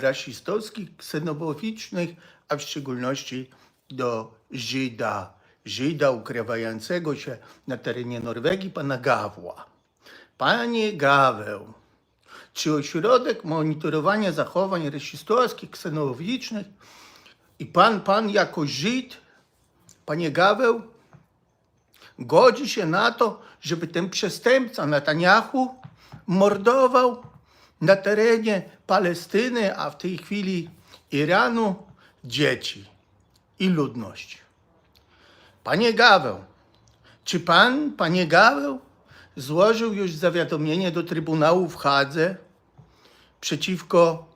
rasistowskich, ksenofobicznych, a w szczególności do Żyda, Żyda ukrywającego się na terenie Norwegii, pana Gawła. Panie Gaweł, czy ośrodek monitorowania zachowań rasistowskich, ksenofobicznych i pan, pan jako Żyd, panie Gaweł, godzi się na to, żeby ten przestępca Netanyahu mordował na terenie Palestyny, a w tej chwili Iranu, dzieci i ludność. Panie Gaweł, czy pan, panie Gaweł, złożył już zawiadomienie do Trybunału w Hadze przeciwko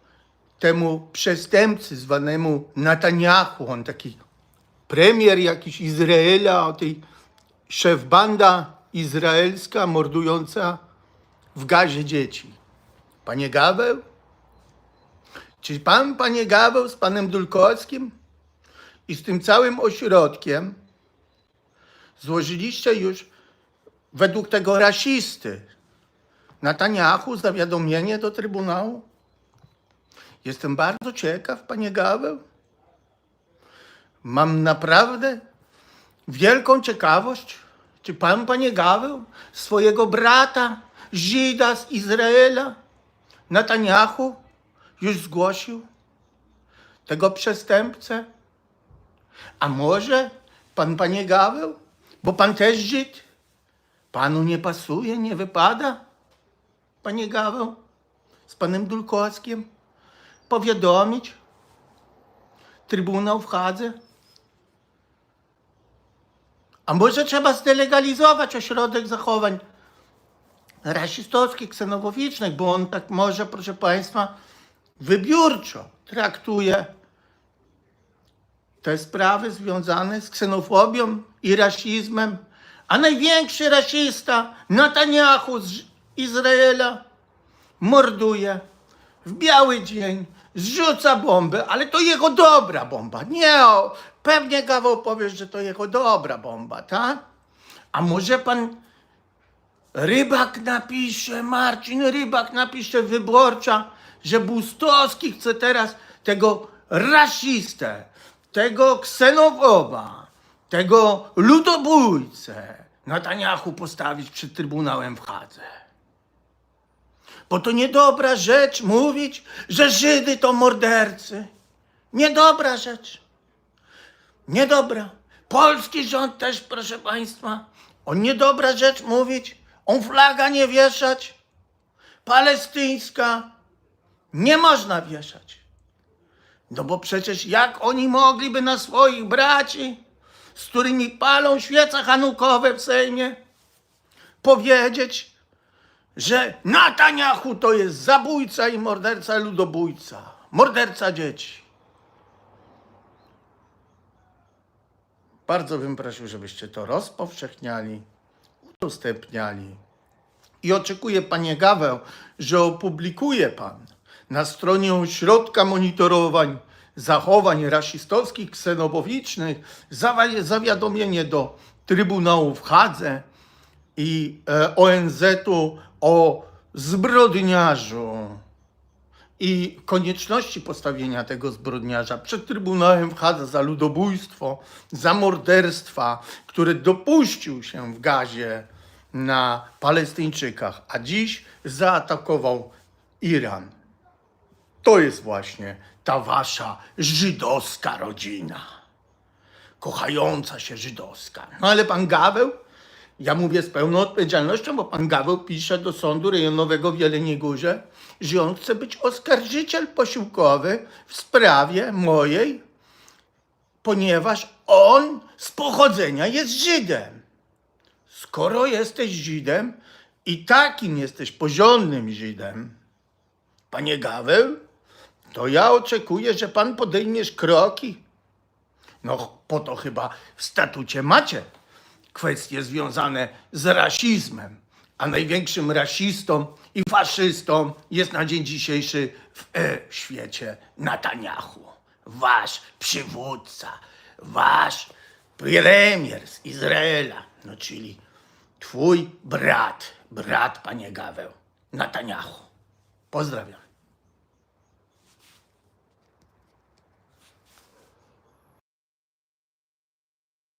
temu przestępcy zwanemu Netanyahu, on taki premier jakiś Izraela, o tej szef banda izraelska mordująca w gazie dzieci. Panie Gaweł? Czy pan, panie Gaweł, z panem Dulkowskim i z tym całym ośrodkiem złożyliście już według tego rasisty Netanyahu zawiadomienie do Trybunału? Jestem bardzo ciekaw, panie Gaweł. Mam naprawdę wielką ciekawość, czy pan, panie Gaweł, swojego brata, Żyda z Izraela, Netanyahu, już zgłosił? Tego przestępcę? A może pan, panie Gaweł, bo pan też Żyd? Panu nie pasuje, nie wypada, panie Gaweł, z panem Dulkowskim powiadomić Trybunał w Hadze? A może trzeba zdelegalizować ośrodek zachowań rasistowskich, ksenofobicznych, bo on tak może, proszę Państwa, wybiórczo traktuje te sprawy związane z ksenofobią i rasizmem. A największy rasista, Netanyahu z Izraela, morduje w biały dzień, zrzuca bombę, ale to jego dobra bomba. Nie, o, pewnie Gaweł powiesz, że to jego dobra bomba, tak? A może pan Rybak napisze, Marcin Rybak napisze wyborcza, że Bustowski chce teraz tego rasistę, tego ksenofoba, tego ludobójcę Netanyahu postawić przed Trybunałem w Hadze. Bo to niedobra rzecz mówić, że Żydy to mordercy. Niedobra rzecz. Niedobra. Polski rząd też, proszę Państwa. O niedobra rzecz mówić, on flaga nie wieszać. Palestyńska nie można wieszać. No bo przecież jak oni mogliby na swoich braci, z którymi palą świece hanukowe w Sejmie, powiedzieć, że Netanyahu to jest zabójca i morderca ludobójca, morderca dzieci. Bardzo bym prosił, żebyście to rozpowszechniali, udostępniali. I oczekuję, panie Gaweł, że opublikuje pan na stronie Ośrodka Monitorowań Zachowań Rasistowskich, Ksenobowicznych zawiadomienie do Trybunału w Hadze i e, ONZ-u o zbrodniarzu i konieczności postawienia tego zbrodniarza przed Trybunałem w Hadze za ludobójstwo, za morderstwa, które dopuścił się w gazie na Palestyńczykach, a dziś zaatakował Iran. To jest właśnie ta wasza żydowska rodzina. Kochająca się żydowska. No ale pan Gaweł, ja mówię z pełną odpowiedzialnością, bo pan Gaweł pisze do sądu rejonowego w Jeleniej Górze, że on chce być oskarżyciel posiłkowy w sprawie mojej, ponieważ on z pochodzenia jest Żydem. Skoro jesteś Żydem i takim jesteś porządnym Żydem, panie Gaweł, to ja oczekuję, że pan podejmiesz kroki. No, po to chyba w statucie macie kwestie związane z rasizmem. A największym rasistą i faszystą jest na dzień dzisiejszy w e, świecie Netanyahu. Wasz przywódca, wasz premier z Izraela, no czyli twój brat, brat panie Gaweł, Netanyahu. Pozdrawiam.